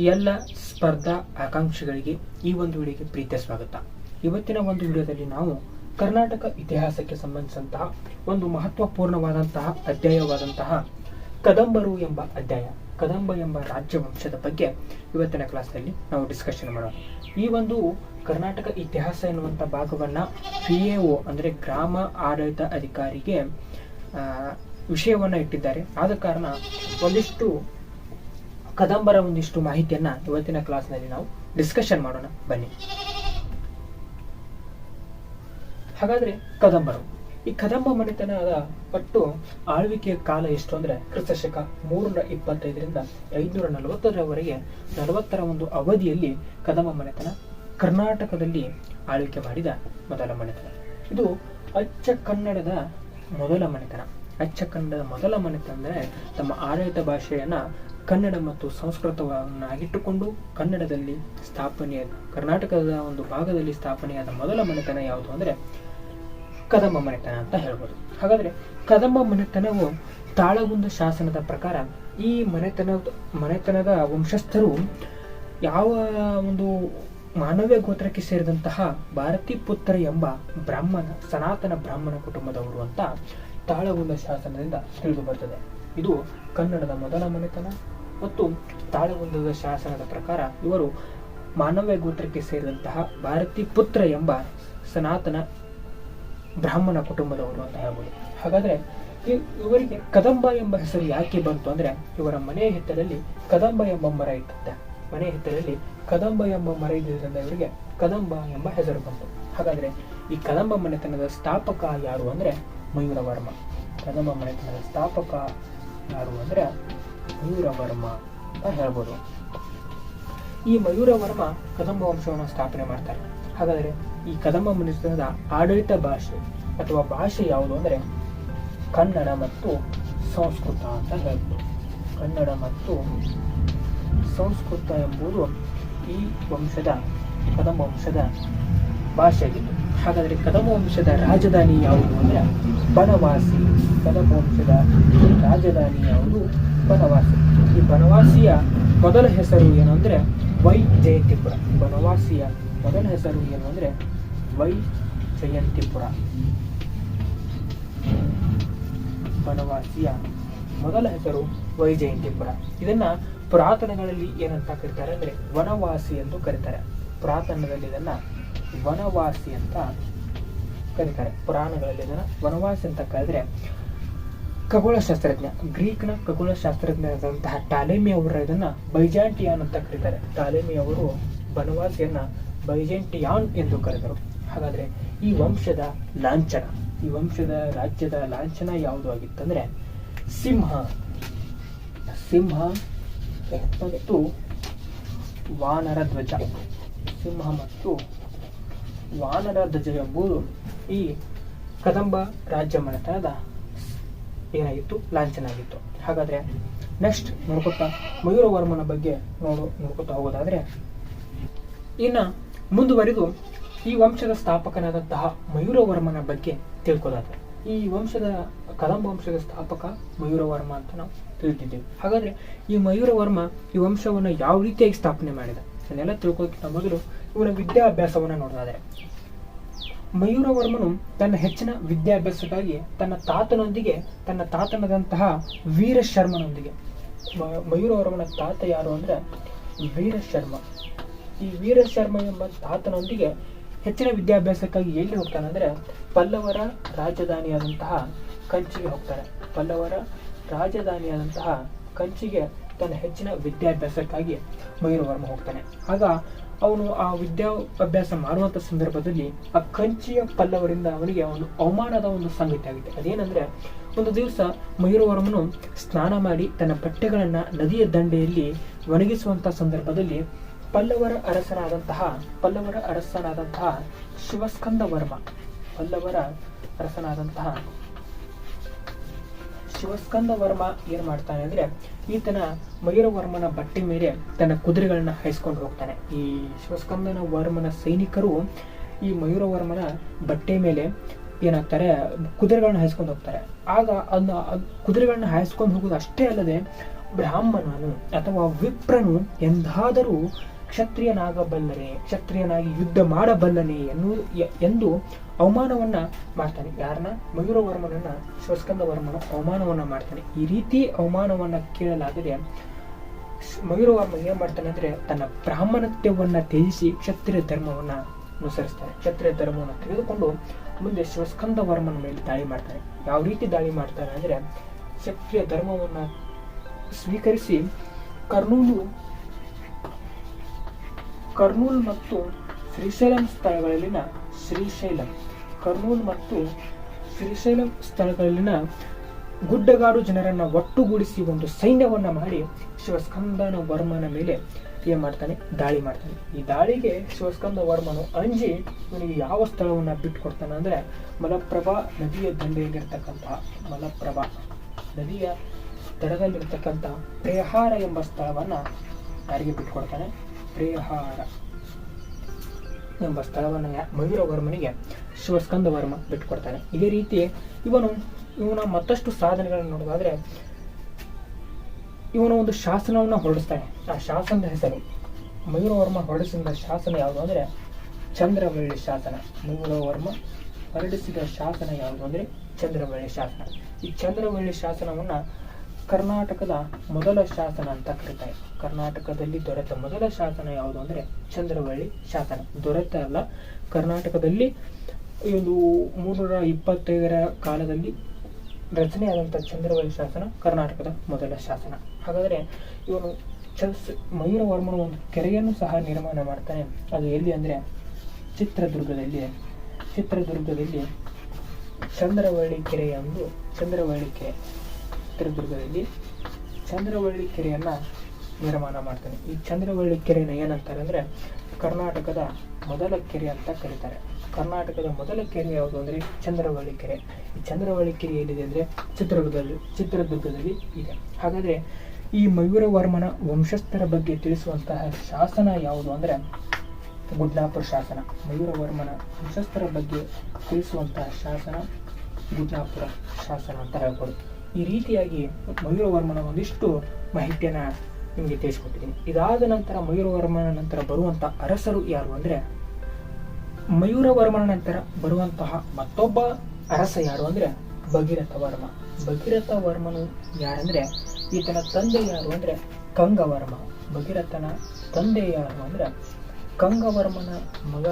ಎಲ್ಲ ಸ್ಪರ್ಧಾ ಆಕಾಂಕ್ಷಿಗಳಿಗೆ ಈ ಒಂದು ವಿಡಿಯೋಗೆ ಪ್ರೀತಿಯ ಸ್ವಾಗತ. ಇವತ್ತಿನ ಒಂದು ವಿಡಿಯೋದಲ್ಲಿ ನಾವು ಕರ್ನಾಟಕ ಇತಿಹಾಸಕ್ಕೆ ಸಂಬಂಧಿಸಿದಂತಹ ಒಂದು ಮಹತ್ವಪೂರ್ಣವಾದಂತಹ ಅಧ್ಯಾಯವಾದಂತಹ ಕದಂಬರು ಎಂಬ ಅಧ್ಯಾಯ, ಕದಂಬ ಎಂಬ ರಾಜ್ಯ ವಂಶದ ಬಗ್ಗೆ ಇವತ್ತಿನ ಕ್ಲಾಸ್ನಲ್ಲಿ ನಾವು ಡಿಸ್ಕಷನ್ ಮಾಡೋಣ. ಈ ಒಂದು ಕರ್ನಾಟಕ ಇತಿಹಾಸ ಎನ್ನುವಂಥ ಭಾಗವನ್ನು ಪಿ ಎ ಒ ಅಂದರೆ ಗ್ರಾಮ ಆಡಳಿತ ಅಧಿಕಾರಿಗೆ ವಿಷಯವನ್ನು ಇಟ್ಟಿದ್ದಾರೆ. ಆದ ಕಾರಣ ಒಂದಿಷ್ಟು ಕದಂಬರ ಒಂದಿಷ್ಟು ಮಾಹಿತಿಯನ್ನ ಇವತ್ತಿನ ಕ್ಲಾಸ್ನಲ್ಲಿ ನಾವು ಡಿಸ್ಕಷನ್ ಮಾಡೋಣ. ಬನ್ನಿ. ಹಾಗಾದ್ರೆ ಕದಂಬರು, ಈ ಕದಂಬ ಮನೆತನದ ಒಟ್ಟು ಆಳ್ವಿಕೆಯ ಕಾಲ ಎಷ್ಟು ಅಂದ್ರೆ ಕ್ರಿಸ್ತಶಕ ಮೂರ್ನೂರ ಇಪ್ಪತ್ತೈದರಿಂದ ಐನೂರ ನಲವತ್ತರವರೆಗೆ ನಲವತ್ತರ ಒಂದು ಅವಧಿಯಲ್ಲಿ ಕದಂಬ ಮನೆತನ ಕರ್ನಾಟಕದಲ್ಲಿ ಆಳ್ವಿಕೆ ಮಾಡಿದ ಮೊದಲ ಮನೆತನ. ಇದು ಅಚ್ಚ ಕನ್ನಡದ ಮೊದಲ ಮನೆತನ. ಅಚ್ಚ ಕನ್ನಡದ ಮೊದಲ ಮನೆತನ ಅಂದರೆ ತಮ್ಮ ಆಡಳಿತ ಭಾಷೆಯನ್ನ ಕನ್ನಡ ಮತ್ತು ಸಂಸ್ಕೃತವನ್ನಾಗಿಟ್ಟುಕೊಂಡು ಕನ್ನಡದಲ್ಲಿ ಸ್ಥಾಪನೆಯ, ಕರ್ನಾಟಕದ ಒಂದು ಭಾಗದಲ್ಲಿ ಸ್ಥಾಪನೆಯಾದ ಮೊದಲ ಮನೆತನ ಯಾವುದು ಅಂದರೆ ಕದಂಬ ಮನೆತನ ಅಂತ ಹೇಳ್ಬೋದು. ಹಾಗಾದರೆ ಕದಂಬ ಮನೆತನವು ತಾಳಗುಂದ ಶಾಸನದ ಪ್ರಕಾರ ಈ ಮನೆತನದ ಮನೆತನದ ವಂಶಸ್ಥರು ಯಾವ ಒಂದು ಮಾನವ್ಯ ಗೋತ್ರಕ್ಕೆ ಸೇರಿದಂತಹ ಭಾರತಿ ಪುತ್ರ ಎಂಬ ಬ್ರಾಹ್ಮಣ, ಸನಾತನ ಬ್ರಾಹ್ಮಣ ಕುಟುಂಬದವರು ಅಂತ ತಾಳಗುಂದ ಶಾಸನದಿಂದ ತಿಳಿದು ಬರ್ತದೆ. ಇದು ಕನ್ನಡದ ಮೊದಲ ಮನೆತನ ಮತ್ತು ತಾಳಗುಂದದ ಶಾಸನದ ಪ್ರಕಾರ ಇವರು ಮಾನವ್ಯ ಗೋತ್ರಕ್ಕೆ ಸೇರಿದಂತಹ ಭಾರತೀ ಪುತ್ರ ಎಂಬ ಸನಾತನ ಬ್ರಾಹ್ಮಣ ಕುಟುಂಬದವರು ಅಂತ ಹೇಳ್ಬೋದು. ಹಾಗಾದರೆ ಇವರಿಗೆ ಕದಂಬ ಎಂಬ ಹೆಸರು ಯಾಕೆ ಬಂತು ಅಂದರೆ ಇವರ ಮನೆಯ ಹಿತ್ತಲಲ್ಲಿ ಕದಂಬ ಎಂಬ ಮರ ಇತ್ತಂತೆ. ಮನೆಯ ಹಿತ್ತಲಲ್ಲಿ ಕದಂಬ ಎಂಬ ಮರ ಇದ್ದಿದ್ದರಿಂದ ಇವರಿಗೆ ಕದಂಬ ಎಂಬ ಹೆಸರು ಬಂತು. ಹಾಗಾದರೆ ಈ ಕದಂಬ ಮನೆತನದ ಸ್ಥಾಪಕ ಯಾರು ಅಂದರೆ ಮಯೂರವರ್ಮ. ಕದಂಬ ಮನೆತನದ ಸ್ಥಾಪಕ ಯಾರು ಅಂದ್ರೆ ಮಯೂರವರ್ಮ ಅಂತ ಹೇಳ್ಬೋದು. ಈ ಮಯೂರವರ್ಮ ಕದಂಬ ವಂಶವನ್ನು ಸ್ಥಾಪನೆ ಮಾಡ್ತಾರೆ. ಹಾಗಾದರೆ ಈ ಕದಂಬ ಮನೆತನದ ಆಡಳಿತ ಭಾಷೆ ಅಥವಾ ಭಾಷೆ ಯಾವುದು ಅಂದರೆ ಕನ್ನಡ ಮತ್ತು ಸಂಸ್ಕೃತ ಅಂತ ಹೇಳ್ಬೋದು. ಕನ್ನಡ ಮತ್ತು ಸಂಸ್ಕೃತ ಎಂಬುದು ಈ ವಂಶದ, ಕದಂಬ ವಂಶದ ಭಾಷೆಯಾಗಿತ್ತು ಹಾಗಾದರೆ ಕದಮ ವಂಶದ ರಾಜಧಾನಿ ಯಾವುದು ಅಂದರೆ ಬನವಾಸಿ. ಕದಂಬ ವಂಶದ ರಾಜಧಾನಿ ಯಾವುದು? ಬನವಾಸಿ. ಈ ಬನವಾಸಿಯ ಮೊದಲ ಹೆಸರು ಏನು ಅಂದರೆ ವೈ ಜಯಂತಿಪುರ ಬನವಾಸಿಯ ಮೊದಲ ಹೆಸರು ಏನು ಅಂದರೆ ವೈ ಜಯಂತಿಪುರ ಬನವಾಸಿಯ ಮೊದಲ ಹೆಸರು ವೈಜಯಂತಿಪುರ. ಇದನ್ನ ಪುರಾತನಗಳಲ್ಲಿ ಏನಂತ ಕರೀತಾರೆ ಅಂದ್ರೆ ವನವಾಸಿ ಎಂದು ಕರೀತಾರೆ. ಪುರಾತನದಲ್ಲಿ ಇದನ್ನ ವನವಾಸಿ ಅಂತ ಕರೀತಾರೆ. ಪುರಾಣಗಳಲ್ಲಿ ಇದನ್ನ ವನವಾಸಿ ಅಂತ ಕರೆದ್ರೆ ಖಗೋಳಶಾಸ್ತ್ರಜ್ಞ, ಗ್ರೀಕ್ನ ಖಗೋಳಶಾಸ್ತ್ರಜ್ಞರಾದಂತಹ ಟಾಲೆಮಿ ಅವರ ಇದನ್ನ ಬೈಜಾಂಟಿಯಾನ್ ಅಂತ ಕರೀತಾರೆ. ಟಾಲೆಮಿ ಅವರು ವನವಾಸಿಯನ್ನ ಬೈಜೆಂಟಿಯಾನ್ ಎಂದು ಕರೆದರು. ಹಾಗಾದ್ರೆ ಈ ವಂಶದ ಲಾಂಛನ, ಈ ವಂಶದ ರಾಜ್ಯದ ಲಾಂಛನ ಯಾವುದು ಆಗಿತ್ತಂದ್ರೆ ಸಿಂಹ. ಸಿಂಹ ಮತ್ತು ವಾನರ ಧ್ವಜ, ಸಿಂಹ ಮತ್ತು ವಾನರ ಧ್ವಜ ಎಂಬುದು ಈ ಕದಂಬ ರಾಜ್ಯ ಮನೆತನದ ಏನಾಗಿತ್ತು? ಲಾಂಛನ ಆಗಿತ್ತು. ಹಾಗಾದ್ರೆ ನೆಕ್ಸ್ಟ್ ನೋಡ್ಕೊತಾ ಮಯೂರವರ್ಮನ ಬಗ್ಗೆ ನೋಡು, ನೋಡ್ಕೊತಾ ಹೋಗೋದಾದ್ರೆ, ಇನ್ನ ಮುಂದುವರಿದು ಈ ವಂಶದ ಸ್ಥಾಪಕನಾದಂತಹ ಮಯೂರವರ್ಮನ ಬಗ್ಗೆ ತಿಳ್ಕೋದಾದ್ರೆ. ಈ ವಂಶದ, ಕದಂಬ ವಂಶದ ಸ್ಥಾಪಕ ಮಯೂರವರ್ಮ ಅಂತ ನಾವು ತಿಳಿತಿದ್ದೇವೆ ಹಾಗಾದ್ರೆ ಈ ಮಯೂರವರ್ಮ ಈ ವಂಶವನ್ನ ಯಾವ ರೀತಿಯಾಗಿ ಸ್ಥಾಪನೆ ಮಾಡಿದ? ಅದನ್ನೆಲ್ಲ ತಿಳ್ಕೊಳಕ್ಕಿಂತ ಮೊದಲು ಇವನ ವಿದ್ಯಾಭ್ಯಾಸವನ್ನ ನೋಡೋದಾದ್ರೆ ಮಯೂರವರ್ಮನು ತನ್ನ ಹೆಚ್ಚಿನ ವಿದ್ಯಾಭ್ಯಾಸಕ್ಕಾಗಿ ತನ್ನ ತಾತನೊಂದಿಗೆ, ತನ್ನ ತಾತನದಂತಹ ವೀರಶರ್ಮನೊಂದಿಗೆ. ಮಯೂರವರ್ಮನ ತಾತ ಯಾರು ಅಂದ್ರೆ ವೀರಶರ್ಮ. ಈ ವೀರಶರ್ಮ ಎಂಬ ತಾತನೊಂದಿಗೆ ಹೆಚ್ಚಿನ ವಿದ್ಯಾಭ್ಯಾಸಕ್ಕಾಗಿ ಎಲ್ಲಿ ಹೋಗ್ತಾನೆ ಅಂದ್ರೆ ಪಲ್ಲವರ ರಾಜಧಾನಿಯಾದಂತಹ ಕಂಚಿಗೆ ಹೋಗ್ತಾರೆ. ಪಲ್ಲವರ ರಾಜಧಾನಿಯಾದಂತಹ ಕಂಚಿಗೆ ತನ್ನ ಹೆಚ್ಚಿನ ವಿದ್ಯಾಭ್ಯಾಸಕ್ಕಾಗಿ ಮಯೂರವರ್ಮ ಹೋಗ್ತಾನೆ. ಆಗ ಅವನು ಆ ವಿದ್ಯಾಭ್ಯಾಸ ಮಾಡುವಂಥ ಸಂದರ್ಭದಲ್ಲಿ ಆ ಕಂಚಿಯ ಪಲ್ಲವರಿಂದ ಅವನಿಗೆ ಒಂದು ಅವಮಾನದ ಒಂದು ಸಂಗತಿ ಆಗುತ್ತೆ. ಅದೇನಂದ್ರೆ, ಒಂದು ದಿವಸ ಮಯೂರವರ್ಮನು ಸ್ನಾನ ಮಾಡಿ ತನ್ನ ಬಟ್ಟೆಗಳನ್ನು ನದಿಯ ದಂಡೆಯಲ್ಲಿ ಒಣಗಿಸುವಂಥ ಸಂದರ್ಭದಲ್ಲಿ ಪಲ್ಲವರ ಅರಸನಾದಂತಹ ಪಲ್ಲವರ ಅರಸನಾದಂತಹ ಶಿವಸ್ಕಂದ ವರ್ಮ, ಪಲ್ಲವರ ಅರಸನಾದಂತಹ ಶಿವಸ್ಕಂದ ವರ್ಮ ಏನ್ ಮಾಡ್ತಾನೆ ಅಂದ್ರೆ ಈತನ ಮಯೂರವರ್ಮನ ಬಟ್ಟೆ ಮೇಲೆ ತನ್ನ ಕುದುರೆಗಳನ್ನ ಹಾಯಿಸ್ಕೊಂಡು ಹೋಗ್ತಾನೆ. ಈ ಶಿವಸ್ಕಂದನ ವರ್ಮನ ಸೈನಿಕರು ಈ ಮಯೂರವರ್ಮನ ಬಟ್ಟೆ ಮೇಲೆ ಏನಾಗ್ತಾರೆ, ಕುದುರೆಗಳನ್ನ ಹಾಯಿಸ್ಕೊಂಡು ಹೋಗ್ತಾರೆ. ಆಗ ಅದನ್ನ ಅದ್- ಕುದುರೆಗಳನ್ನ ಹಾಯಿಸ್ಕೊಂಡು ಹೋಗೋದು ಅಷ್ಟೇ ಅಲ್ಲದೆ ಬ್ರಾಹ್ಮಣನು ಅಥವಾ ವಿಪ್ರನು ಎಂದಾದರೂ ಕ್ಷತ್ರಿಯನಾಗಬಲ್ಲನೆ ಕ್ಷತ್ರಿಯನಾಗಿ ಯುದ್ಧ ಮಾಡಬಲ್ಲನೆ ಎನ್ನು ಎ- ಎಂದು ಅವಮಾನವನ್ನ ಮಾಡ್ತಾನೆ. ಯಾರನ್ನ ಮಯೂರವರ್ಮನನ್ನ ಶಿವಸ್ಕಂದ ವರ್ಮನ ಅವಮಾನವನ್ನ ಮಾಡ್ತಾನೆ. ಈ ರೀತಿ ಅವಮಾನವನ್ನ ಕೇಳಲಾಗದೆ ಮಯೂರವರ್ಮ ಏನ್ ಮಾಡ್ತಾನೆ ಅಂದ್ರೆ ತನ್ನ ಬ್ರಾಹ್ಮಣತ್ಯವನ್ನ ತ್ಯಜಿಸಿ ಕ್ಷತ್ರಿಯ ಧರ್ಮವನ್ನ ಅನುಸರಿಸ್ತಾನೆ. ಕ್ಷತ್ರಿಯ ಧರ್ಮವನ್ನು ತೆಗೆದುಕೊಂಡು ಮುಂದೆ ಶಿವಸ್ಕಂದ ವರ್ಮನ ಮೇಲೆ ದಾಳಿ ಮಾಡ್ತಾನೆ. ಯಾವ ರೀತಿ ದಾಳಿ ಮಾಡ್ತಾನೆ ಅಂದ್ರೆ ಕ್ಷತ್ರಿಯ ಧರ್ಮವನ್ನ ಸ್ವೀಕರಿಸಿ ಕರ್ನೂಲು ಕರ್ನೂಲ್ ಮತ್ತು ಶ್ರೀಶೈಲಂ ಸ್ಥಳಗಳಲ್ಲಿನ ಶ್ರೀಶೈಲಂ. ಕರ್ನೂಲ್ ಮತ್ತು ಶ್ರೀಶೈಲಂ ಸ್ಥಳಗಳಲ್ಲಿನ ಗುಡ್ಡಗಾಡು ಜನರನ್ನು ಒಟ್ಟುಗೂಡಿಸಿ ಒಂದು ಸೈನ್ಯವನ್ನ ಮಾಡಿ ಶಿವಸ್ಕಂದನ ವರ್ಮನ ಮೇಲೆ ಏನ್ ಮಾಡ್ತಾನೆ? ದಾಳಿ ಮಾಡ್ತಾನೆ. ಈ ದಾಳಿಗೆ ಶಿವಸ್ಕಂದ ವರ್ಮನು ಅಂಜಿ ಇವನಿಗೆ ಯಾವ ಸ್ಥಳವನ್ನ ಬಿಟ್ಕೊಡ್ತಾನೆ ಅಂದರೆ ಮಲಪ್ರಭಾ ನದಿಯ ದಂಡೆಯಲ್ಲಿರ್ತಕ್ಕಂತಹ ಮಲಪ್ರಭಾ ನದಿಯ ದಡದಲ್ಲಿರ್ತಕ್ಕಂಥ ಪ್ರೇಹಾರ ಎಂಬ ಸ್ಥಳವನ್ನ ಯಾರಿಗೆ ಬಿಟ್ಕೊಡ್ತಾನೆ? ಪ್ರೇಹಾರ ಎಂಬ ಸ್ಥಳವನ್ನು ಮಯೂರ ಮಯೂರವರ್ಮನಿಗೆ ಶಿವಸ್ಕಂದ ವರ್ಮ ಬಿಟ್ಟುಕೊಡ್ತಾನೆ ಇದೇ ರೀತಿ ಇವನು, ಇವನ ಮತ್ತಷ್ಟು ಸಾಧನೆಗಳನ್ನು ನೋಡೋದಾದ್ರೆ, ಇವನು ಒಂದು ಶಾಸನವನ್ನು ಹೊರಡಿಸ್ತಾನೆ. ಆ ಶಾಸನದ ಹೆಸರು ಮಯೂರವರ್ಮ ಹೊರಡಿಸಿದ ಶಾಸನ ಯಾವುದು ಅಂದ್ರೆ, ಚಂದ್ರವಳ್ಳಿ ಶಾಸನ. ಮಯೂರವರ್ಮ ಹೊರಡಿಸಿದ ಶಾಸನ ಯಾವುದು ಅಂದ್ರೆ, ಚಂದ್ರವಳ್ಳಿ ಶಾಸನ. ಈ ಚಂದ್ರವಳ್ಳಿ ಶಾಸನವನ್ನ ಕರ್ನಾಟಕದ ಮೊದಲ ಶಾಸನ ಅಂತ ಕರೀತಾರೆ. ಕರ್ನಾಟಕದಲ್ಲಿ ದೊರೆತ ಮೊದಲ ಶಾಸನ ಯಾವುದು ಅಂದ್ರೆ ಚಂದ್ರವಳ್ಳಿ ಶಾಸನ. ದೊರೆತ ಅಲ್ಲ, ಕರ್ನಾಟಕದಲ್ಲಿ ಈ ಒಂದು ಮೂರ್ನೂರ ಇಪ್ಪತ್ತೈದರ ಕಾಲದಲ್ಲಿ ರಚನೆಯಾದಂಥ ಚಂದ್ರವಳ್ಳಿ ಶಾಸನ ಕರ್ನಾಟಕದ ಮೊದಲ ಶಾಸನ. ಹಾಗಾದರೆ ಇವನು ಚಲ್ಸ್ ಮಯೂರವರ್ಮನ ಒಂದು ಕೆರೆಯನ್ನು ಸಹ ನಿರ್ಮಾಣ ಮಾಡ್ತಾನೆ. ಅದು ಎಲ್ಲಿ ಅಂದರೆ ಚಿತ್ರದುರ್ಗದಲ್ಲಿ. ಚಿತ್ರದುರ್ಗದಲ್ಲಿ ಚಂದ್ರವಳ್ಳಿ ಕೆರೆ ಎಂದು, ಚಂದ್ರವಳ್ಳಿ ಕೆರೆ. ಚಿತ್ರದುರ್ಗದಲ್ಲಿ ಚಂದ್ರವಳ್ಳಿ ಕೆರೆಯನ್ನ ನಿರ್ಮಾಣ ಮಾಡ್ತಾನೆ. ಈ ಚಂದ್ರವಳ್ಳಿ ಕೆರೆನ ಏನಂತಾರೆ ಅಂದ್ರೆ ಕರ್ನಾಟಕದ ಮೊದಲ ಕೆರೆ ಅಂತ ಕರೀತಾರೆ. ಕರ್ನಾಟಕದ ಮೊದಲ ಕೆರೆ ಯಾವುದು ಅಂದ್ರೆ ಚಂದ್ರವಳ್ಳಿ ಕೆರೆ. ಈ ಚಂದ್ರವಳ್ಳಿ ಕೆರೆ ಏನಿದೆ ಅಂದ್ರೆ ಚಿತ್ರದುರ್ಗದಲ್ಲಿ ಚಿತ್ರದುರ್ಗದಲ್ಲಿ ಇದೆ. ಹಾಗಾದ್ರೆ ಈ ಮಯೂರವರ್ಮನ ವಂಶಸ್ಥರ ಬಗ್ಗೆ ತಿಳಿಸುವಂತಹ ಶಾಸನ ಯಾವುದು ಅಂದ್ರೆ ಗುಡ್ನಾಪುರ ಶಾಸನ. ಮಯೂರವರ್ಮನ ವಂಶಸ್ಥರ ಬಗ್ಗೆ ತಿಳಿಸುವಂತಹ ಶಾಸನ ಗುಡ್ನಾಪುರ ಶಾಸನ ಅಂತ ಹೇಳ್ಬೋದು. ಈ ರೀತಿಯಾಗಿ ಮಯೂರವರ್ಮನ ಒಂದಿಷ್ಟು ಮಾಹಿತಿಯನ್ನ ನಿಮಗೆ ತಿಳಿಸ್ಕೊಟ್ಟಿದ್ದೀನಿ. ಇದಾದ ನಂತರ ಮಯೂರವರ್ಮನ ನಂತರ ಬರುವಂತಹ ಅರಸರು ಯಾರು ಅಂದ್ರೆ ಮಯೂರವರ್ಮನ ನಂತರ ಬರುವಂತಹ ಮತ್ತೊಬ್ಬ ಅರಸ ಯಾರು ಅಂದ್ರೆ, ಭಗೀರಥ ವರ್ಮ. ಭಗೀರಥ ವರ್ಮನು ಯಾರಂದ್ರೆ ಈತನ ತಂದೆ ಯಾರು ಅಂದ್ರೆ, ಕಂಗವರ್ಮ. ಭಗೀರಥನ ತಂದೆ ಯಾರು ಅಂದ್ರೆ, ಕಂಗವರ್ಮನ ಮಗ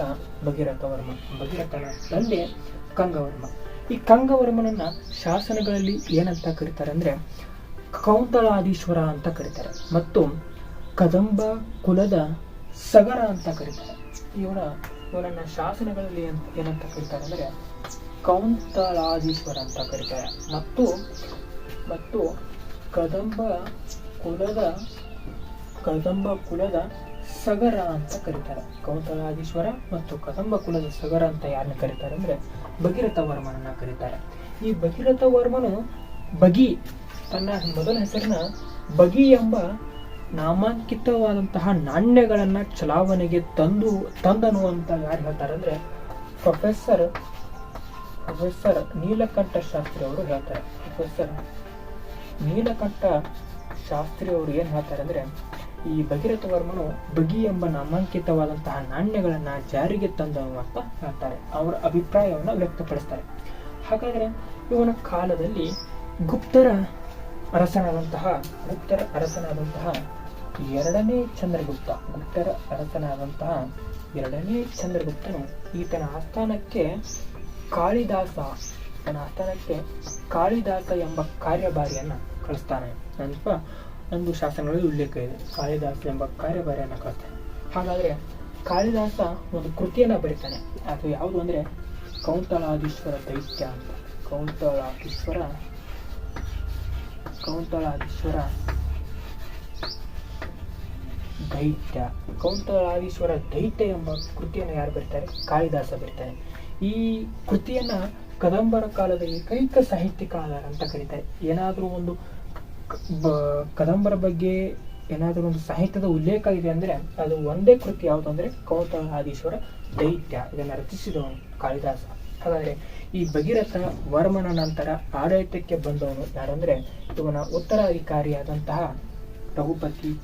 ಭಗೀರಥ ವರ್ಮ. ಭಗೀರಥನ ತಂದೆ ಕಂಗವರ್ಮ. ಈ ಕಂಗವರ್ಮನನ್ನ ಶಾಸನಗಳಲ್ಲಿ ಏನಂತ ಕರೀತಾರೆ ಅಂದ್ರೆ ಕೌಂತಳಾದೀಶ್ವರ ಅಂತ ಕರೀತಾರೆ ಮತ್ತು ಕದಂಬ ಕುಲದ ಸಗರ ಅಂತ ಕರೀತಾರೆ. ಇವನ ಇವನನ್ನ ಶಾಸನಗಳಲ್ಲಿ ಏನ್- ಏನಂತ ಕರೀತಾರೆ ಅಂದ್ರೆ ಕೌಂತಳಾದೀಶ್ವರ ಅಂತ ಕರೀತಾರೆ. ಮತ್ತು ಮತ್ತು ಕದಂಬ ಕುಲದ ಕದಂಬ ಕುಲದ ಸಗರ ಅಂತ ಕರೀತಾರೆ. ಕೌಂತಳಾದೀಶ್ವರ ಮತ್ತು ಕದಂಬ ಕುಲದ ಸಗರ ಅಂತ ಯಾರನ್ನ ಕರೀತಾರೆ ಅಂದ್ರೆ ಭಗೀರಥ ವರ್ಮನನ್ನ ಕರೀತಾರೆ. ಈ ಭಗೀರಥ ವರ್ಮನು ಬಗಿ ತನ್ನ ಮೊದಲ ಹೆಸರಿನ ಬಗಿ ಎಂಬ ನಾಮಾಂಕಿತವಾದಂತಹ ನಾಣ್ಯಗಳನ್ನ ಚಲಾವಣೆಗೆ ತಂದು ತಂದನು ಅಂತ ಯಾರು ಹೇಳ್ತಾರೆ ಅಂದ್ರೆ ಪ್ರೊಫೆಸರ್ ಪ್ರೊಫೆಸರ್ ನೀಲಕಂಠ ಶಾಸ್ತ್ರಿ ಅವರು ಹೇಳ್ತಾರೆ. ಪ್ರೊಫೆಸರ್ ನೀಲಕಂಠ ಶಾಸ್ತ್ರಿ ಅವರು ಏನ್ ಹೇಳ್ತಾರೆ ಅಂದ್ರೆ ಈ ಭಗೀರಥ ವರ್ಮನು ಬಗಿ ಎಂಬ ನಾಮಾಂಕಿತವಾದಂತಹ ನಾಣ್ಯಗಳನ್ನ ಜಾರಿಗೆ ತಂದವನು ಅಂತ ಹೇಳ್ತಾರೆ. ಅವರ ಅಭಿಪ್ರಾಯವನ್ನ ವ್ಯಕ್ತಪಡಿಸ್ತಾರೆ. ಹಾಗಾದ್ರೆ ಇವನ ಕಾಲದಲ್ಲಿ ಗುಪ್ತರ ಅರಸನಾದಂತಹ ಗುಪ್ತರ ಅರಸನಾದಂತಹ ಎರಡನೇ ಚಂದ್ರಗುಪ್ತ, ಗುಪ್ತರ ಅರಸನಾದಂತಹ ಎರಡನೇ ಚಂದ್ರಗುಪ್ತನು ಈತನ ಆಸ್ಥಾನಕ್ಕೆ ಕಾಳಿದಾಸ ಆಸ್ಥಾನಕ್ಕೆ ಕಾಳಿದಾಸ ಎಂಬ ಕಾರ್ಯಭಾರಿಯನ್ನ ಕಳಿಸ್ತಾನೆ. ಅಂತ ಒಂದು ಶಾಸನಗಳಲ್ಲಿ ಉಲ್ಲೇಖ ಇದೆ. ಕಾಳಿದಾಸ ಎಂಬ ಕಾರ್ಯಭಾರಿಯನ್ನು ಕತೆ ಹಾಗಾದ್ರೆ ಕಾಳಿದಾಸ ಒಂದು ಕೃತಿಯನ್ನ ಬರೀತಾನೆ. ಅದು ಯಾವುದು ಅಂದ್ರೆ ಕೌಂತಳಾದೀಶ್ವರ ದೈತ್ಯ ಅಂತ. ಕೌಂತಳಾದೀಶ್ವರ ಕೌಂತಳಾದೀಶ್ವರ ದೈತ್ಯ. ಕೌಂತಳಾದೀಶ್ವರ ದೈತ್ಯ ಎಂಬ ಕೃತಿಯನ್ನು ಯಾರು ಬರೀತಾರೆ? ಕಾಳಿದಾಸ ಬರೀತಾರೆ. ಈ ಕೃತಿಯನ್ನ ಕದಂಬರ ಕಾಲದ ಕೈಕ ಸಾಹಿತ್ಯಿಕ ಆಧಾರ ಅಂತ ಕರೀತಾರೆ. ಏನಾದರೂ ಒಂದು ಬ- ಕದಂಬರ ಬಗ್ಗೆ ಏನಾದರೂ ಒಂದು ಸಾಹಿತ್ಯದ ಉಲ್ಲೇಖ ಇದೆ ಅಂದರೆ ಅದು ಒಂದೇ ಕೃತಿ ಯಾವುದು ಅಂದ್ರೆ ಆದೀಶ್ವರ ದೈತ್ಯ. ಇದನ್ನು ರಚಿಸಿದವನು ಕಾಳಿದಾಸ. ಹಾಗಾದರೆ ಈ ಭಗೀರಥ ವರ್ಮನ ನಂತರ ಆಡಳಿತಕ್ಕೆ ಬಂದವನು ಯಾರಂದರೆ ಇವನ ಉತ್ತರಾಧಿಕಾರಿಯಾದಂತಹ ರಘುಪತಿ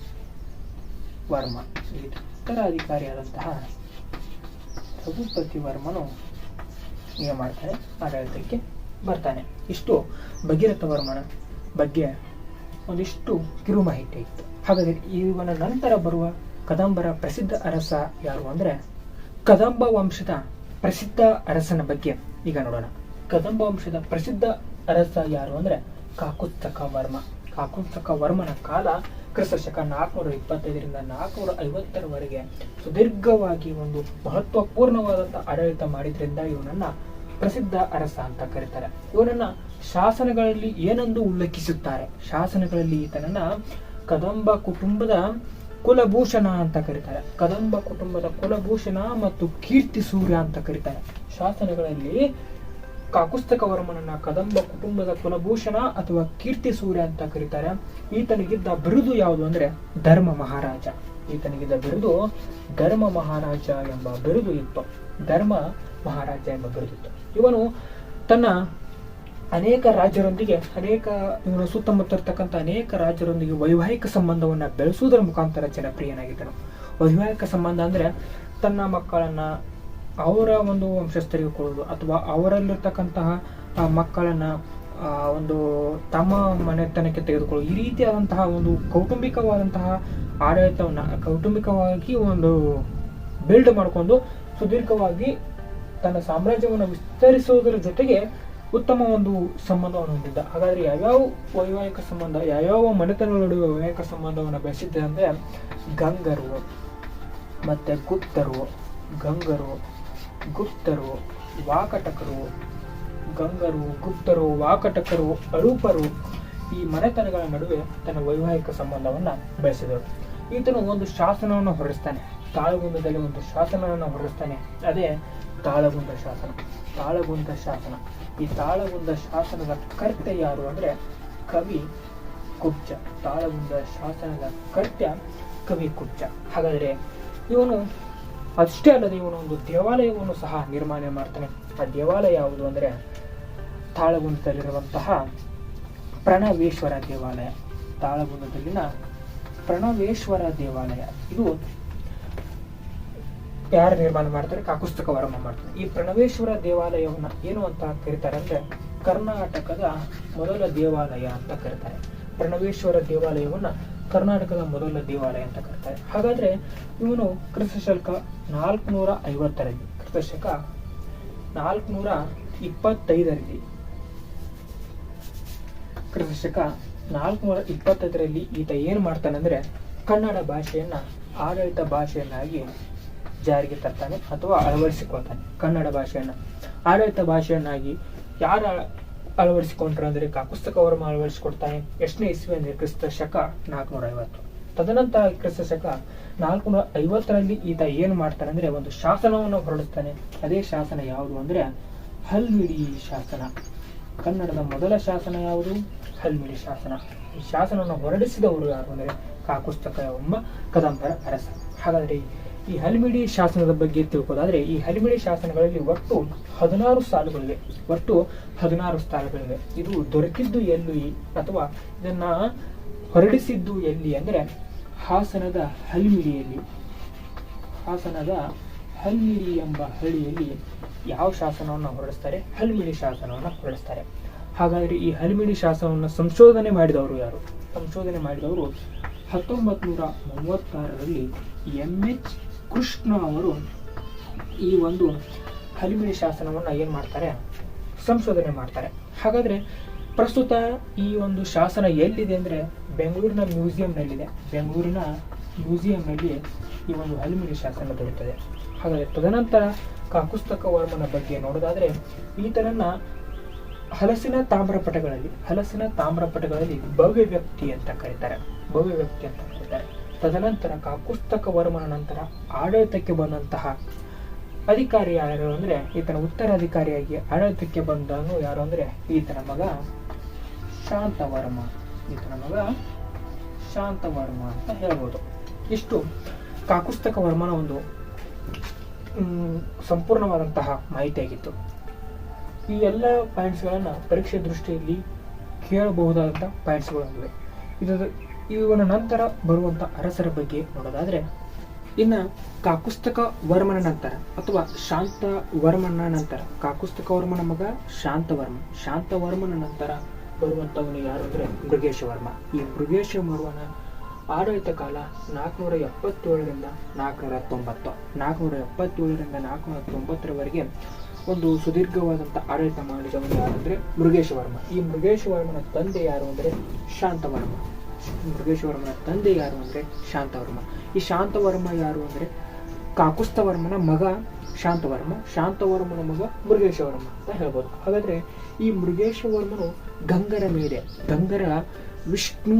ವರ್ಮ. ಉತ್ತರಾಧಿಕಾರಿಯಾದಂತಹ ರಘುಪತಿ ವರ್ಮನು ಏನು ಮಾಡ್ತಾನೆ? ಆಡಳಿತಕ್ಕೆ ಬರ್ತಾನೆ. ಇಷ್ಟು ಭಗೀರಥ ವರ್ಮನ ಬಗ್ಗೆ. ಒಂದಿಷ್ಟು ಕಿರು ಮಾಹಿತಿ ಇತ್ತು. ಹಾಗಾದರೆ ಇವನ ನಂತರ ಬರುವ ಕದಂಬರ ಪ್ರಸಿದ್ಧ ಅರಸ ಯಾರು ಅಂದ್ರೆ ಕದಂಬ ವಂಶದ ಪ್ರಸಿದ್ಧ ಅರಸನ ಬಗ್ಗೆ ಈಗ ನೋಡೋಣ. ಕದಂಬ ವಂಶದ ಪ್ರಸಿದ್ಧ ಅರಸ ಯಾರು ಅಂದ್ರೆ ಕಾಕುತ್ಸಕ ವರ್ಮ. ಕಾಕುತ್ಸಕ ವರ್ಮನ ಕಾಲ ಕ್ರಿಸ್ತ ಶಕ ನಾಲ್ಕುನೂರ ಇಪ್ಪತ್ತೈದರಿಂದ ನಾಲ್ಕುನೂರ ಐವತ್ತರವರೆಗೆ ಸುದೀರ್ಘವಾಗಿ ಒಂದು ಮಹತ್ವಪೂರ್ಣವಾದಂಥ ಆಡಳಿತ ಮಾಡಿದ್ರಿಂದ ಇವನನ್ನ ಪ್ರಸಿದ್ಧ ಅರಸ ಅಂತ ಕರೀತಾರೆ. ಇವನನ್ನ ಶಾಸನಗಳಲ್ಲಿ ಏನಂದು ಉಲ್ಲೇಖಿಸುತ್ತಾರೆ? ಶಾಸನಗಳಲ್ಲಿ ಈತನನ್ನ ಕದಂಬ ಕುಟುಂಬದ ಕುಲಭೂಷಣ ಅಂತ ಕರೀತಾರೆ. ಕದಂಬ ಕುಟುಂಬದ ಕುಲಭೂಷಣ ಮತ್ತು ಕೀರ್ತಿ ಸೂರ್ಯ ಅಂತ ಕರೀತಾರೆ. ಶಾಸನಗಳಲ್ಲಿ ಕಾಕುಸ್ತಕ ವರ್ಮನನ್ನ ಕದಂಬ ಕುಟುಂಬದ ಕುಲಭೂಷಣ ಅಥವಾ ಕೀರ್ತಿ ಸೂರ್ಯ ಅಂತ ಕರೀತಾರೆ. ಈತನಿಗಿದ್ದ ಬಿರುದು ಯಾವುದು ಅಂದ್ರೆ ಧರ್ಮ ಮಹಾರಾಜ. ಈತನಿಗಿದ್ದ ಬಿರುದು ಧರ್ಮ ಮಹಾರಾಜ ಎಂಬ ಬಿರುದು ಇತ್ತು. ಧರ್ಮ ಮಹಾರಾಜ ಎಂಬ ಬಿರುದಿತ್ತು. ಇವನು ತನ್ನ ಅನೇಕ ರಾಜ್ಯರೊಂದಿಗೆ, ಅನೇಕ ಇವರ ಸುತ್ತಮುತ್ತ ಇರ್ತಕ್ಕಂಥ ಅನೇಕ ರಾಜ್ಯರೊಂದಿಗೆ ವೈವಾಹಿಕ ಸಂಬಂಧವನ್ನು ಬೆಳೆಸುವುದರ ಮುಖಾಂತರ ಜನಪ್ರಿಯನಾಗಿದ್ದನು. ವೈವಾಹಿಕ ಸಂಬಂಧ ಅಂದ್ರೆ ತನ್ನ ಮಕ್ಕಳನ್ನ ಅವರ ಒಂದು ವಂಶಸ್ಥರಿಗೆ ಕೊಡುವುದು ಅಥವಾ ಅವರಲ್ಲಿರ್ತಕ್ಕಂತಹ ಮಕ್ಕಳನ್ನ ಒಂದು ತಮ್ಮ ಮನೆತನಕ್ಕೆ ತೆಗೆದುಕೊಳ್ಳುವುದು. ಈ ರೀತಿಯಾದಂತಹ ಒಂದು ಕೌಟುಂಬಿಕವಾದಂತಹ ಆಡಳಿತವನ್ನು, ಕೌಟುಂಬಿಕವಾಗಿ ಒಂದು ಬಿಲ್ಡ್ ಮಾಡಿಕೊಂಡು ಸುದೀರ್ಘವಾಗಿ ತನ್ನ ಸಾಮ್ರಾಜ್ಯವನ್ನು ವಿಸ್ತರಿಸುವುದರ ಜೊತೆಗೆ ಉತ್ತಮ ಒಂದು ಸಂಬಂಧವನ್ನು ಹೊಂದಿದ್ದ. ಹಾಗಾದ್ರೆ ಯಾವ್ಯಾವ ವೈವಾಹಿಕ ಸಂಬಂಧ, ಯಾವ್ಯಾವ ಮನೆತನಗಳ ನಡುವೆ ವೈವಾಹಿಕ ಸಂಬಂಧವನ್ನು ಬೆಳೆಸಿದ್ದೆ ಅಂದ್ರೆ ಗಂಗರು, ಮತ್ತೆ ಗುಪ್ತರು, ಗಂಗರು, ಗುಪ್ತರು, ವಾಕಟಕರು, ಗಂಗರು, ಗುಪ್ತರು, ವಾಕಟಕರು, ಅರೂಪರು ಈ ಮನೆತನಗಳ ನಡುವೆ ತನ್ನ ವೈವಾಹಿಕ ಸಂಬಂಧವನ್ನು ಬೆಳೆಸಿದರು. ಈತನು ಒಂದು ಶಾಸನವನ್ನು ಹೊರಡಿಸ್ತಾನೆ. ತಾಳಗುಂದದಲ್ಲಿ ಒಂದು ಶಾಸನವನ್ನು ಹೊರಡಿಸ್ತಾನೆ. ಅದೇ ತಾಳಗುಂದ ಶಾಸನ. ತಾಳಗುಂದ ಶಾಸನ. ಈ ತಾಳಗುಂದ ಶಾಸನದ ಕರ್ತೆ ಯಾರು ಅಂದ್ರೆ ಕವಿ ಕುಬ್ಜ. ತಾಳಗುಂದ ಶಾಸನದ ಕರ್ತ್ಯ ಕವಿ ಕುಬ್ಜ. ಹಾಗಾದ್ರೆ ಇವನು ಅಷ್ಟೇ ಅಲ್ಲದೆ ಇವನು ಒಂದು ದೇವಾಲಯವನ್ನು ಸಹ ನಿರ್ಮಾಣ ಮಾಡ್ತಾನೆ. ಆ ದೇವಾಲಯ ಯಾವುದು ಅಂದ್ರೆ ತಾಳಗುಂದದಲ್ಲಿರುವಂತಹ ಪ್ರಣವೇಶ್ವರ ದೇವಾಲಯ. ತಾಳಗುಂದದಲ್ಲಿನ ಪ್ರಣವೇಶ್ವರ ದೇವಾಲಯ. ಇದು ಯಾರು ನಿರ್ಮಾಣ ಮಾಡ್ತಾರೆ? ಕಾಕುಸ್ತಕ ವರಮ ಮಾಡ್ತಾರೆ. ಈ ಪ್ರಣವೇಶ್ವರ ದೇವಾಲಯವನ್ನ ಏನು ಅಂತ ಕರೀತಾರೆ ಅಂದ್ರೆ ಕರ್ನಾಟಕದ ಮೊದಲ ದೇವಾಲಯ ಅಂತ ಕರೀತಾರೆ. ಪ್ರಣವೇಶ್ವರ ದೇವಾಲಯವನ್ನ ಕರ್ನಾಟಕದ ಮೊದಲ ದೇವಾಲಯ ಅಂತ ಕರೀತಾರೆ. ಹಾಗಾದ್ರೆ ಇವನು ಕ್ರಿಸ್ತಶಕ ನಾಲ್ಕುನೂರ ಐವತ್ತರಲ್ಲಿ ಕ್ರಿಸ್ತಶಕ ನಾಲ್ಕುನೂರ ಇಪ್ಪತ್ತೈದರಲ್ಲಿ ಕ್ರಿಸ್ತಶಕ ನಾಲ್ಕುನೂರ ಇಪ್ಪತ್ತೈದರಲ್ಲಿ ಈತ ಏನ್ ಮಾಡ್ತಾನೆ ಅಂದ್ರೆ ಕನ್ನಡ ಭಾಷೆಯನ್ನ ಆಡಳಿತ ಭಾಷೆಯನ್ನಾಗಿ ಜಾರಿಗೆ ತರ್ತಾನೆ ಅಥವಾ ಅಳವಡಿಸಿಕೊಳ್ತಾನೆ ಕನ್ನಡ ಭಾಷೆಯನ್ನ. ಆಡಳಿತ ಭಾಷೆಯನ್ನಾಗಿ ಯಾರು ಅಳ- ಅಳವಡಿಸಿಕೊಂಡ್ರು ಅಂದ್ರೆ ಕಾಕುಸ್ತಕ ವರ್ಮ ಅಳವಡಿಸಿಕೊಡ್ತಾನೆ. ಎಷ್ಟನೇ ಇಸ್ವಿ ಅಂದ್ರೆ ಕ್ರಿಸ್ತ ಶಕ ನಾಲ್ಕುನೂರ ಐವತ್ತು ತದನಂತರ ಕ್ರಿಸ್ತ ಶಕ ನಾಲ್ಕುನೂರ ಐವತ್ತರಲ್ಲಿ ಈತ ಏನು ಮಾಡ್ತಾನೆ ಅಂದ್ರೆ ಒಂದು ಶಾಸನವನ್ನು ಹೊರಡಿಸ್ತಾನೆ. ಅದೇ ಶಾಸನ ಯಾವುದು ಅಂದ್ರೆ ಹಲ್ಮಿಡಿ ಶಾಸನ. ಕನ್ನಡದ ಮೊದಲ ಶಾಸನ ಯಾವುದು? ಹಲ್ಮಿಡಿ ಶಾಸನ. ಈ ಶಾಸನವನ್ನು ಹೊರಡಿಸಿದವರು ಯಾರು ಅಂದ್ರೆ ಕಾಕುಸ್ತಕ ಎಂಬ ಕದಂಬರ ಅರಸ ಹಾಗಾದ್ರೆ ಈ ಹಲ್ಮಿಡಿ ಶಾಸನದ ಬಗ್ಗೆ ತಿಳ್ಕೋದಾದ್ರೆ ಈ ಹಲಿಮಿಡಿ ಶಾಸನಗಳಲ್ಲಿ ಒಟ್ಟು ಹದಿನಾರು ಸಾಲುಗಳಿವೆ. ಒಟ್ಟು ಹದಿನಾರು ಸ್ಥಾನಗಳಿವೆ ಇದು ದೊರಕಿದ್ದು ಎಲ್ಲಿ ಅಥವಾ ಇದನ್ನ ಹೊರಡಿಸಿದ್ದು ಎಲ್ಲಿ ಅಂದ್ರೆ, ಹಾಸನದ ಹಲ್ಮಿಡಿಯಲ್ಲಿ. ಹಾಸನದ ಹಲ್ಮಿಡಿ ಎಂಬ ಹಳ್ಳಿಯಲ್ಲಿ ಯಾವ ಶಾಸನವನ್ನು ಹೊರಡಿಸ್ತಾರೆ? ಹಲ್ಮಿಡಿ ಶಾಸನವನ್ನು ಹೊರಡಿಸ್ತಾರೆ. ಹಾಗಾದ್ರೆ ಈ ಹಲ್ಮಿಡಿ ಶಾಸನವನ್ನು ಸಂಶೋಧನೆ ಮಾಡಿದವರು ಯಾರು? ಸಂಶೋಧನೆ ಮಾಡಿದವರು ಹತ್ತೊಂಬತ್ತು ನೂರ ಮೂವತ್ತಾರರಲ್ಲಿ ಎಂ ಎಚ್ ಕೃಷ್ಣ ಅವರು ಈ ಒಂದು ಹಲಿಮಿಳಿ ಶಾಸನವನ್ನು ಏನು ಮಾಡ್ತಾರೆ? ಸಂಶೋಧನೆ ಮಾಡ್ತಾರೆ. ಹಾಗಾದರೆ ಪ್ರಸ್ತುತ ಈ ಒಂದು ಶಾಸನ ಎಲ್ಲಿದೆ ಅಂದರೆ ಬೆಂಗಳೂರಿನ ಮ್ಯೂಸಿಯಂನಲ್ಲಿದೆ. ಬೆಂಗಳೂರಿನ ಮ್ಯೂಸಿಯಂನಲ್ಲಿ ಈ ಒಂದು ಹಲಿಮಿಡಿ ಶಾಸನ ದೊರೆಯುತ್ತದೆ ಹಾಗಾದರೆ ತದನಂತರ ಕಾಕುಸ್ತಕ ವರ್ಮನ ಬಗ್ಗೆ ನೋಡೋದಾದ್ರೆ ಈತನನ್ನ ಹಲಸಿನ ತಾಮ್ರಪಟಗಳಲ್ಲಿ ಹಲಸಿನ ತಾಮ್ರಪಟಗಳಲ್ಲಿ ಭವ್ಯ ವ್ಯಕ್ತಿ ಅಂತ ಕರೀತಾರೆ. ಭವ್ಯ ವ್ಯಕ್ತಿ ಅಂತ. ತದನಂತರ ಕಾಕುಸ್ತಕ ವರ್ಮನ ನಂತರ ಆಡಳಿತಕ್ಕೆ ಬಂದಂತಹ ಅಧಿಕಾರಿ ಯಾರು ಅಂದ್ರೆ ಈತನ ಉತ್ತರಾಧಿಕಾರಿಯಾಗಿ ಆಡಳಿತಕ್ಕೆ ಬಂದನು ಯಾರು ಅಂದ್ರೆ ಈತನ ಮಗ ಶಾಂತವರ್ಮ. ಈತನ ಮಗ ಶಾಂತವರ್ಮ ಅಂತ ಹೇಳ್ಬೋದು. ಇಷ್ಟು ಕಾಕುಸ್ತಕ ವರ್ಮನ ಒಂದು ಸಂಪೂರ್ಣವಾದಂತಹ ಮಾಹಿತಿಯಾಗಿತ್ತು ಈ ಎಲ್ಲ ಪಾಯಿಂಟ್ಸ್ಗಳನ್ನು ಪರೀಕ್ಷೆ ದೃಷ್ಟಿಯಲ್ಲಿ ಕೇಳಬಹುದಾದಂಥ ಪಾಯಿಂಟ್ಸ್ಗಳಿವೆ ಇದರ ಇವನ ನಂತರ ಬರುವಂತ ಅರಸರ ಬಗ್ಗೆ ನೋಡೋದಾದ್ರೆ, ಇನ್ನ ಕಾಕುಸ್ತಕ ವರ್ಮನ ನಂತರ ಅಥವಾ ಶಾಂತ ವರ್ಮನ ನಂತರ, ಕಾಕುಸ್ತಕ ವರ್ಮನ ಮಗ ಶಾಂತವರ್ಮ ಶಾಂತವರ್ಮನ ನಂತರ ಬರುವಂತವನು ಯಾರು ಅಂದ್ರೆ ಮೃಗೇಶವರ್ಮ ಈ ಮೃಗೇಶವರ್ಮನ ಆಡಳಿತ ಕಾಲ ನಾಲ್ಕುನೂರ ಎಪ್ಪತ್ತೇಳರಿಂದ ನಾಲ್ಕುನೂರ ತೊಂಬತ್ತು. ನಾಲ್ಕುನೂರ ಎಪ್ಪತ್ತೇಳರಿಂದ ನಾಲ್ಕುನೂರ ತೊಂಬತ್ತರವರೆಗೆ ಒಂದು ಸುದೀರ್ಘವಾದಂಥ ಆಡಳಿತ ಮಾಡಿದವನು ಯಾರು ಅಂದ್ರೆ ಮೃಗೇಶವರ್ಮ ಈ ಮೃಗೇಶವರ್ಮನ ತಂದೆ ಯಾರು ಅಂದ್ರೆ ಶಾಂತವರ್ಮ ಮೃಗೇಶ್ವರಮನ ತಂದೆ ಯಾರು ಅಂದ್ರೆ ಶಾಂತವರ್ಮ. ಈ ಶಾಂತವರ್ಮ ಯಾರು ಅಂದ್ರೆ ಕಾಕುಸ್ತವರ್ಮನ ಮಗ ಶಾಂತವರ್ಮ, ಶಾಂತವರ್ಮನ ಮಗ ಮೃಗೇಶವರ್ಮ ಅಂತ ಹೇಳ್ಬೋದು. ಹಾಗಾದ್ರೆ ಈ ಮೃಗೇಶವರ್ಮನು ಗಂಗರ ಮೇಲೆ, ಗಂಗರ ವಿಷ್ಣು,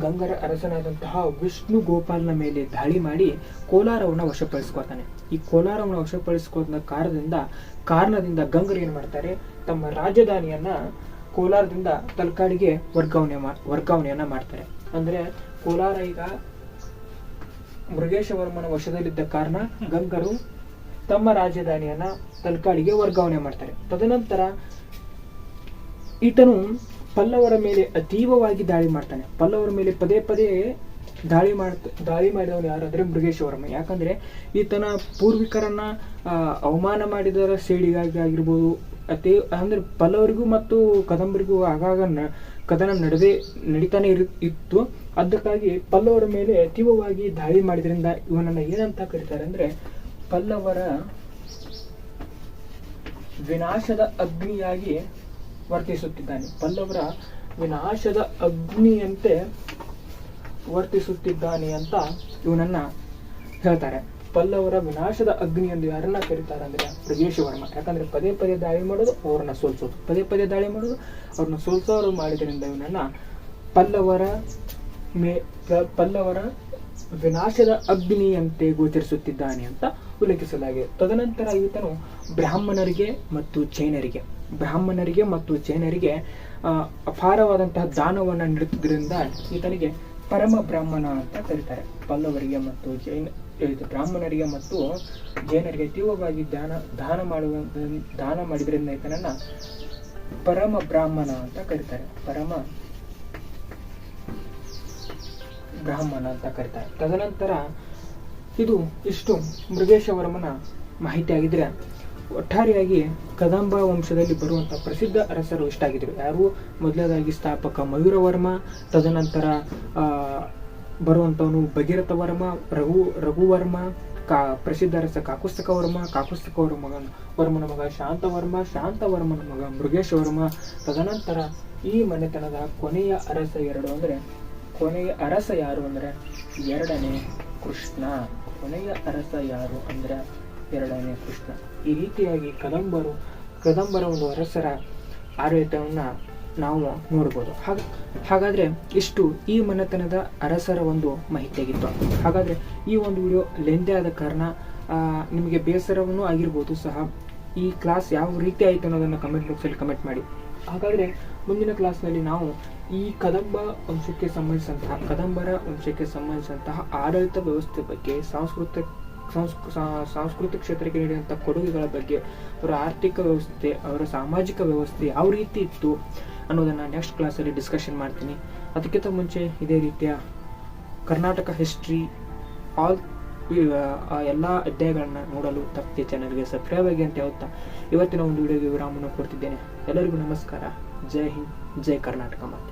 ಗಂಗರ ಅರಸನಾದಂತಹ ವಿಷ್ಣು ಗೋಪಾಲನ ಮೇಲೆ ದಾಳಿ ಮಾಡಿ ಕೋಲಾರವನ್ನು ವಶಪಡಿಸ್ಕೊತಾನೆ ಈ ಕೋಲಾರವನ್ನು ವಶಪಡಿಸ್ಕೋದ ಕಾರಣದಿಂದ ಕಾರಣದಿಂದ ಗಂಗರು ಏನು ಮಾಡ್ತಾರೆ? ತಮ್ಮ ರಾಜಧಾನಿಯನ್ನ ಕೋಲಾರದಿಂದ ತಲಕಾಡಿಗೆ ವರ್ಗಾವಣೆ ಮಾ, ವರ್ಗಾವಣೆಯನ್ನ ಮಾಡ್ತಾರೆ. ಅಂದ್ರೆ ಕೋಲಾರ ಈಗ ಮೃಗೇಶವರ್ಮನ ವಶದಲ್ಲಿದ್ದ ಕಾರಣ ಗಂಗರು ತಮ್ಮ ರಾಜಧಾನಿಯನ್ನ ತಲಕಾಡಿಗೆ ವರ್ಗಾವಣೆ ಮಾಡ್ತಾರೆ. ತದನಂತರ ಈತನು ಪಲ್ಲವರ ಮೇಲೆ ಅತೀವವಾಗಿ ದಾಳಿ ಮಾಡ್ತಾನೆ. ಪಲ್ಲವರ ಮೇಲೆ ಪದೇ ಪದೇ ದಾಳಿ ಮಾಡ್ತ, ದಾಳಿ ಮಾಡಿದವನು ಯಾರಂದ್ರೆ ಮೃಗೇಶ್ವರಮ್ಮ ಯಾಕಂದ್ರೆ ಈತನ ಪೂರ್ವಿಕರನ್ನ ಅವಮಾನ ಮಾಡಿದರ ಸೇಡಿಗಾಗಿ ಆಗಿರ್ಬೋದು ಅತಿ ಅಂದ್ರೆ ಪಲ್ಲವರಿಗೂ ಮತ್ತು ಕದಂಬರಿಗೂ ಆಗಾಗ ನ- ಕದನ ನಡೆದೇ ನಡೀತಾನೆ ಇರು, ಇತ್ತು. ಅದಕ್ಕಾಗಿ ಪಲ್ಲವರ ಮೇಲೆ ಅತೀವವಾಗಿ ದಾಳಿ ಮಾಡಿದ್ರಿಂದ ಇವನನ್ನ ಏನಂತ ಕರೀತಾರೆ ಅಂದ್ರೆ ಪಲ್ಲವರ ವಿನಾಶದ ಅಗ್ನಿಯಾಗಿ ವರ್ತಿಸುತ್ತಿದ್ದಾನೆ. ಪಲ್ಲವರ ವಿನಾಶದ ಅಗ್ನಿಯಂತೆ ವರ್ತಿಸುತ್ತಿದ್ದಾನೆ ಅಂತ ಇವನನ್ನ ಹೇಳ್ತಾರೆ. ಪಲ್ಲವರ ವಿನಾಶದ ಅಗ್ನಿ ಎಂದು ಯಾರನ್ನ ಕರೀತಾರೆ ಅಂದ್ರೆ ಬ್ರಜೇಶವರ್ಮ ಯಾಕಂದ್ರೆ ಪದೇ ಪದೇ ದಾಳಿ ಮಾಡೋದು ಅವ್ರನ್ನ ಸೋಲ್ಸೋದು. ಪದೇ ಪದೇ ದಾಳಿ ಮಾಡೋದು ಅವ್ರನ್ನ ಸೋಲ್ಸೋರು ಮಾಡಿದ್ರಿಂದ ಇವನನ್ನ ಪಲ್ಲವರ ಮೇ ಪಲ್ಲವರ ವಿನಾಶದ ಅಗ್ನಿಯಂತೆ ಗೋಚರಿಸುತ್ತಿದ್ದಾನೆ ಅಂತ ಉಲ್ಲೇಖಿಸಲಾಗಿದೆ. ತದನಂತರ ಈತನು ಬ್ರಾಹ್ಮಣರಿಗೆ ಮತ್ತು ಜೈನರಿಗೆ, ಬ್ರಾಹ್ಮಣರಿಗೆ ಮತ್ತು ಜೈನರಿಗೆ ಅಪಾರವಾದಂತಹ ದಾನವನ್ನ ನೀಡುತ್ತಿದ್ದರಿಂದ ಈತನಿಗೆ ಪರಮ ಬ್ರಾಹ್ಮಣ ಅಂತ ಕರೀತಾರೆ. ಪಲ್ಲವರಿಗೆ ಮತ್ತು ಜೈನ ಇದು ಬ್ರಾಹ್ಮಣರಿಗೆ ಮತ್ತು ಜೈನರಿಗೆ ತೀವ್ರವಾಗಿ ದಾನ ದಾನ ಮಾಡುವ ದಾನ ಮಾಡಿದ್ರಿಂದ ಈತನನ್ನ ಪರಮ ಬ್ರಾಹ್ಮಣ ಅಂತ ಕರೀತಾರೆ. ಪರಮ ಬ್ರಾಹ್ಮಣ ಅಂತ ಕರೀತಾರೆ. ತದನಂತರ ಇದು ಇಷ್ಟು ಮೃಗೇಶವರ್ಮನ ಮಾಹಿತಿ ಆಗಿದ್ರೆ ಒಟ್ಟಾರೆಯಾಗಿ ಕದಂಬ ವಂಶದಲ್ಲಿ ಬರುವಂತ ಪ್ರಸಿದ್ಧ ಅರಸರು ಇಷ್ಟಾಗಿದ್ರು. ಯಾರು? ಮೊದಲನೇದಾಗಿ ಸ್ಥಾಪಕ ಮಯೂರವರ್ಮ, ತದನಂತರ ಆ ಬರುವಂತವನು ಭಗೀರಥ ವರ್ಮ ರಘು, ರಘುವರ್ಮ, ಕಾ, ಪ್ರಸಿದ್ಧ ಅರಸ ಕಾಕುಸ್ತಕ ವರ್ಮ ಕಾಕುಸ್ತಕ ವರ್ಮ ವರ್ಮನ ಮಗ ಶಾಂತವರ್ಮ, ಶಾಂತವರ್ಮನ ಮಗ ಮೃಗೇಶವರ್ಮ ತದನಂತರ ಈ ಮನೆತನದ ಕೊನೆಯ ಅರಸ ಎರಡು ಅಂದರೆ, ಕೊನೆಯ ಅರಸ ಯಾರು ಅಂದರೆ, ಎರಡನೇ ಕೃಷ್ಣ. ಕೊನೆಯ ಅರಸ ಯಾರು ಅಂದರೆ, ಎರಡನೇ ಕೃಷ್ಣ. ಈ ರೀತಿಯಾಗಿ ಕದಂಬರು, ಕದಂಬರ ಒಂದು ಅರಸರ ಆಡಳಿತವನ್ನ ನಾವು ನೋಡ್ಬೋದು. ಹಾಗ, ಹಾಗಾದರೆ ಇಷ್ಟು ಈ ಮನೆತನದ ಅರಸರ ಒಂದು ಮಾಹಿತಿಯಾಗಿತ್ತು. ಹಾಗಾದರೆ ಈ ಒಂದು ವಿಡಿಯೋ ಲೆಂದೆ ಆದ ಕಾರಣ ನಿಮಗೆ ಬೇಸರವನ್ನು ಆಗಿರ್ಬೋದು ಸಹ. ಈ ಕ್ಲಾಸ್ ಯಾವ ರೀತಿ ಆಯಿತು ಅನ್ನೋದನ್ನು ಕಮೆಂಟ್ ಬಾಕ್ಸಲ್ಲಿ ಕಮೆಂಟ್ ಮಾಡಿ. ಹಾಗಾದರೆ ಮುಂದಿನ ಕ್ಲಾಸ್ನಲ್ಲಿ ನಾವು ಈ ಕದಂಬ ವಂಶಕ್ಕೆ ಸಂಬಂಧಿಸಿದಂತಹ, ಕದಂಬರ ವಂಶಕ್ಕೆ ಸಂಬಂಧಿಸಿದಂತಹ ಆಡಳಿತ ವ್ಯವಸ್ಥೆ ಬಗ್ಗೆ, ಸಾಂಸ್ಕೃತಿಕ, ಸಾಂಸ್ಕೃ ಸಾಂಸ್ಕೃತಿಕ ಕ್ಷೇತ್ರಕ್ಕೆ ನೀಡಿದಂಥ ಕೊಡುಗೆಗಳ ಬಗ್ಗೆ, ಅವರ ಆರ್ಥಿಕ ವ್ಯವಸ್ಥೆ, ಅವರ ಸಾಮಾಜಿಕ ವ್ಯವಸ್ಥೆ ಯಾವ ರೀತಿ ಇತ್ತು ಅನ್ನೋದನ್ನು ನೆಕ್ಸ್ಟ್ ಕ್ಲಾಸಲ್ಲಿ ಡಿಸ್ಕಷನ್ ಮಾಡ್ತೀನಿ. ಅದಕ್ಕಿಂತ ಮುಂಚೆ ಇದೇ ರೀತಿಯ ಕರ್ನಾಟಕ ಹಿಸ್ಟ್ರಿ ಆಲ್ ಎಲ್ಲ ಅಧ್ಯಾಯಗಳನ್ನು ನೋಡಲು ತಪ್ಪದೆ ಚಾನಲ್ಗೆ ಸಬ್ಸ್ಕ್ರೈಬ್ ಆಗಿ ಅಂತ ಹೇಳ್ತಾ ಇವತ್ತಿನ ಒಂದು ವಿಡಿಯೋಗೆ ವಿರಾಮವನ್ನು ಕೊಡ್ತಿದ್ದೇನೆ. ಎಲ್ಲರಿಗೂ ನಮಸ್ಕಾರ. ಜೈ ಹಿಂದ್, ಜೈ ಕರ್ನಾಟಕ ಮಾತೆ.